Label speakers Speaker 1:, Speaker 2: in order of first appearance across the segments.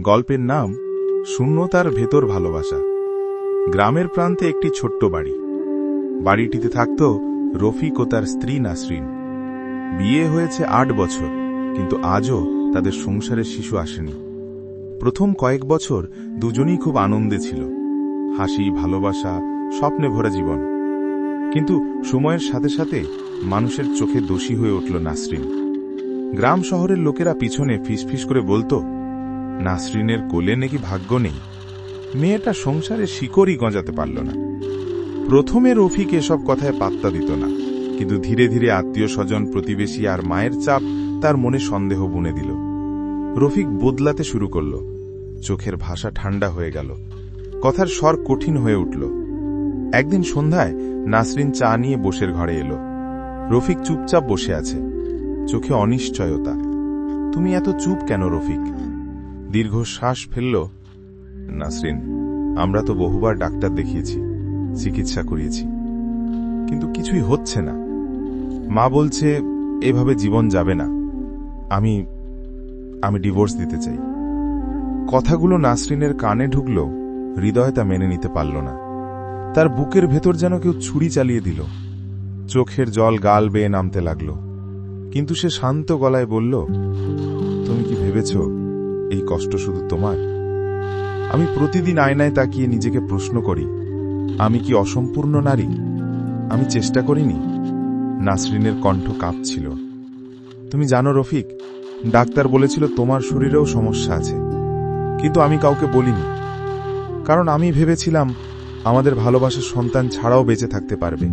Speaker 1: গল্পের নাম শূন্যতার ভেতর ভালোবাসা। গ্রামের প্রান্তে একটি ছোট্ট বাড়ি। বাড়িটিতে থাকত রফিক ও তার স্ত্রী নাসরিন। বিয়ে হয়েছে আট বছর, কিন্তু আজও তাদের সংসারে শিশু আসেনি। প্রথম কয়েক বছর দুজনেই খুব আনন্দে ছিল। হাসি, ভালোবাসা, স্বপ্নে ভরা জীবন। কিন্তু সময়ের সাথে সাথে মানুষের চোখে দোষী হয়ে উঠল নাসরিন। গ্রাম শহরের লোকেরা পিছনে ফিসফিস করে বলতো নাসরিনের কোলে নাকি ভাগ্য নেই? মেয়েটা সংসারে শিকড়ই গজাতে পারল না। প্রথমে রফিক এসব কথায় পাত্তা দিত না, কিন্তু ধীরে ধীরে আত্মীয় স্বজন, প্রতিবেশী আর মায়ের চাপ তার মনে সন্দেহ বুনে দিল। রফিক বদলাতে শুরু করল। চোখের ভাষা ঠান্ডা হয়ে গেল। কথার স্বর কঠিন হয়ে উঠল। একদিন সন্ধ্যায় নাসরিন চা নিয়ে বসের ঘরে এলো। রফিক চুপচাপ বসে আছে। চোখে অনিশ্চয়তা। তুমি এত চুপ কেন রফিক? দীর্ঘ শ্বাস ফেলল, নাসরিন, আমরা তো বহুবার ডাক্তার দেখিয়েছি, চিকিৎসা করিয়েছি। কিন্তু কিছুই হচ্ছে না। মা বলছে, এভাবে জীবন যাবে না। আমি আমি ডিভোর্স দিতে চাই। কথাগুলো নাসরিনের কানে ঢুকল, হৃদয় তা মেনে নিতে পারল না। তার বুকের ভেতর যেন কেউ ছুরি চালিয়ে দিল। চোখের জল গাল বেয়ে নামতে লাগল। কিন্তু সে শান্ত গলায় বলল, তুমি কি ভেবেছ এই কষ্ট শুধু তোমার? আমি প্রতিদিন আয়নায় তাকিয়ে নিজেকে প্রশ্ন করি, আমি কি অসম্পূর্ণ নারী? আমি চেষ্টা করিনি। নাসরিনের কণ্ঠ কাঁপছিল। তুমি জানো রফিক, ডাক্তার বলেছিল তোমার শরীরেও সমস্যা আছে। কিন্তু আমি কাউকে বলিনি। কারণ আমি ভেবেছিলাম, আমাদের ভালোবাসার সন্তান ছাড়াও বেঁচে থাকতে পারবে।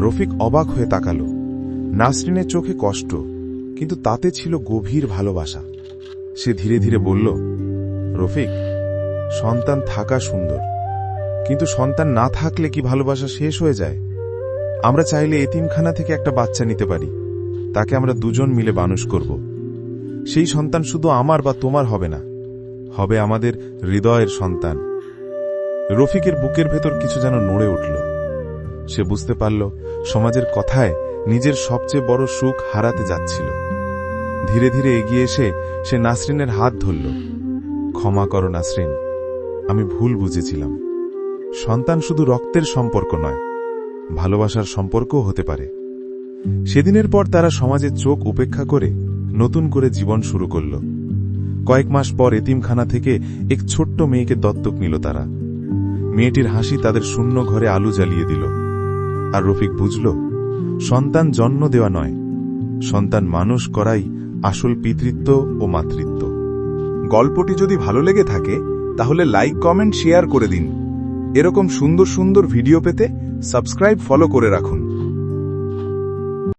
Speaker 1: রফিক অবাক হয়ে তাকালো। নাসরিনের চোখে কষ্ট, কিন্তু তাতে ছিল গভীর ভালোবাসা। সে ধীরে ধীরে বলল, রফিক, সন্তান থাকা সুন্দর। কিন্তু সন্তান না থাকলে কি ভালোবাসা শেষ হয়ে যায়? আমরা চাইলে এতিমখানা থেকে একটা বাচ্চা নিতে পারি। তাকে আমরা দুজন মিলে মানুষ করব। সেই সন্তান শুধু আমার বা তোমার হবে না, হবে আমাদের হৃদয়ের সন্তান। রফিকের বুকের ভেতর কিছু যেন নড়ে উঠল। সে বুঝতে পারল, সমাজের কথায় নিজের সবচেয়ে বড় সুখ হারাতে যাচ্ছিল। ধীরে ধীরে এগিয়ে এসে সে নাসরিনের হাত ধরল। ক্ষমা করো নাসরিন, আমি ভুল বুঝেছিলাম। সন্তান শুধু রক্তের সম্পর্ক নয়, ভালোবাসার সম্পর্কও হতে পারে। সেদিনের পর তারা সমাজের চোখ উপেক্ষা করে নতুন করে জীবন শুরু করল। কয়েক মাস পর এতিমখানা থেকে এক ছোট্ট মেয়েকে দত্তক নিল তারা। মেয়েটির হাসি তাদের শূন্য ঘরে আলু জ্বালিয়ে দিল। আর রফিক বুঝল, সন্তান জন্ম দেওয়া নয়, সন্তান মানুষ করাই আসল পিতৃত্ব ও মাতৃত্ব। গল্পটি যদি ভালো লেগে থাকে, তাহলে লাইক, কমেন্ট, শেয়ার করে দিন। এরকম সুন্দর সুন্দর ভিডিও পেতে সাবস্ক্রাইব, ফলো করে রাখুন।